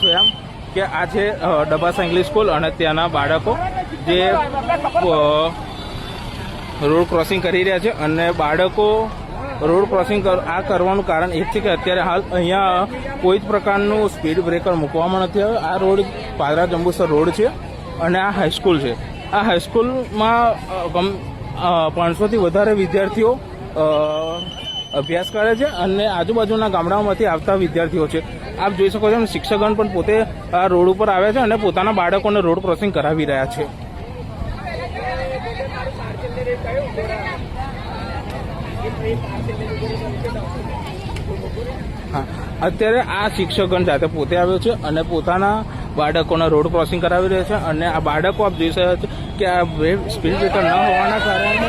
રહ્યા છો એમ કે આ છે ડબાસા ઇંગ્લિશ સ્કૂલ અને ત્યાંના બાળકો જે રોડ ક્રોસિંગ કરી રહ્યા છે અને બાળકો રોડ ક્રોસિંગ કર- આ કરવાનું કારણ એ છે કે અત્યારે હાલ અહીંયા કોઈ જ પ્રકારનું સ્પીડ બ્રેકર મૂકવામાં નથી આવ્યું. આ રોડ પાદરા જંબુસર રોડ છે અને આ હાઈસ્કૂલ છે. આ હાઈસ્કૂલમાં પાંચસોથી વધારે વિદ્યાર્થીઓ અભ્યાસ કરે છે અને આજુબાજુના ગામડાઓમાંથી આવતા વિદ્યાર્થીઓ છે. આપ જોઈ શકો છો શિક્ષકગણ પણ પોતે આ રોડ ઉપર આવે છે અને પોતાના બાળકોને રોડ ક્રોસિંગ કરાવી રહ્યા છે. હા. અત્યારે આ શિક્ષકગણ જાતે પોતે આવ્યો છે અને પોતાના બાળકોના રોડ ક્રોસિંગ કરાવી રહ્યા છે અને આ બાળકો આપ જોઈ રહ્યા છો કે આ સ્પીડ બ્રેકર ન હોવાના કારણે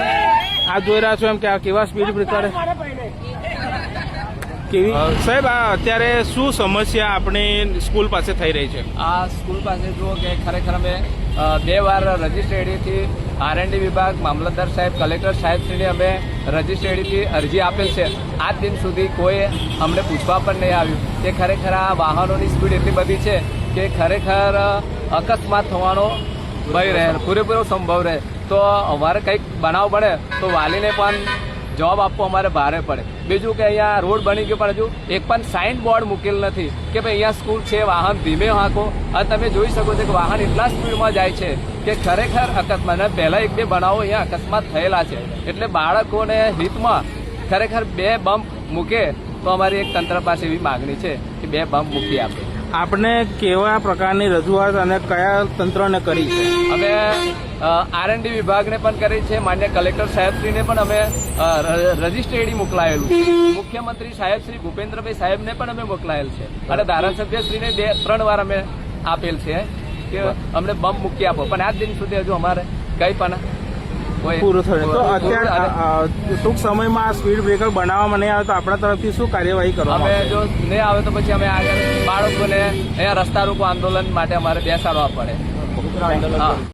આ જોઈ રહ્યા છો એમ કે આ કેવા સ્પીડ બ્રેકર કેવી? સાહેબ આ અત્યારે શું સમસ્યા આપણી સ્કૂલ પાસે થઈ રહી છે? આ સ્કૂલ પાસે જુઓ કે ખરેખર અમે બે વાર રજિસ્ટ્રેડીથી આરએનડી વિભાગ મામલતદાર સાહેબ કલેક્ટર સાહેબશ્રીને અમે રજિસ્ટ્રેડીથી અરજી આપેલ છે. આજ દિન સુધી કોઈ અમને પૂછવા પણ નહીં આવ્યું કે ખરેખર આ વાહનોની સ્પીડ એટલી બધી છે કે ખરેખર અકસ્માત થવાનો ભય રહે પૂરેપૂરો સંભવ રહે. તો અમારે કંઈક બનાવ બને તો વાલીને પણ જવાબ આપવો અમારે ભારે પડે. બીજું કે અહીંયા રોડ બની ગયો પણ હજુ એક પણ સાઇન બોર્ડ મૂકેલ નથી કે ભાઈ અહીંયા સ્કૂલ છે, વાહન ધીમે હાંકો. અને તમે જોઈ શકો છો કે વાહન એટલા સ્પીડમાં જાય છે કે ખરેખર અકસ્માત પહેલાં એક બે બનાવો અહીંયા અકસ્માત થયેલા છે. એટલે બાળકોને હિતમાં ખરેખર બે બમ્પ મૂકે તો અમારી એક તંત્ર પાસે એવી માગણી છે કે બે બમ્પ મૂકી આપે. આપણે કેવા પ્રકારની રજૂઆત અને કયા તંત્રને કરી છે? અમે આરએનડી વિભાગને પણ કરી છે માન્ય કલેક્ટર સાહેબશ્રીને પણ અમે રજીસ્ટ્રેડી મોકલાયેલું છે. મુખ્યમંત્રી સાહેબ શ્રી ભૂપેન્દ્રભાઈ સાહેબને પણ અમે મોકલાયેલ છે. અને ધારાસભ્યશ્રીને બે ત્રણ વાર અમે આપેલ છે કે અમને બમ મૂકી આપો. પણ આજ દિન સુધી હજુ અમારે કંઈ પણ પૂરું થયું. તો અત્યારે ટૂંક સમયમાં આ સ્પીડ બ્રેકર બનાવવામાં નહીં આવે તો આપણા તરફથી શું કાર્યવાહી કરવામાં અમે જો નહીં આવે તો પછી અમે આગળ બાળકોને અહીંયા રસ્તા રોકો આંદોલન માટે અમારે બેસાડવા પડે. હા.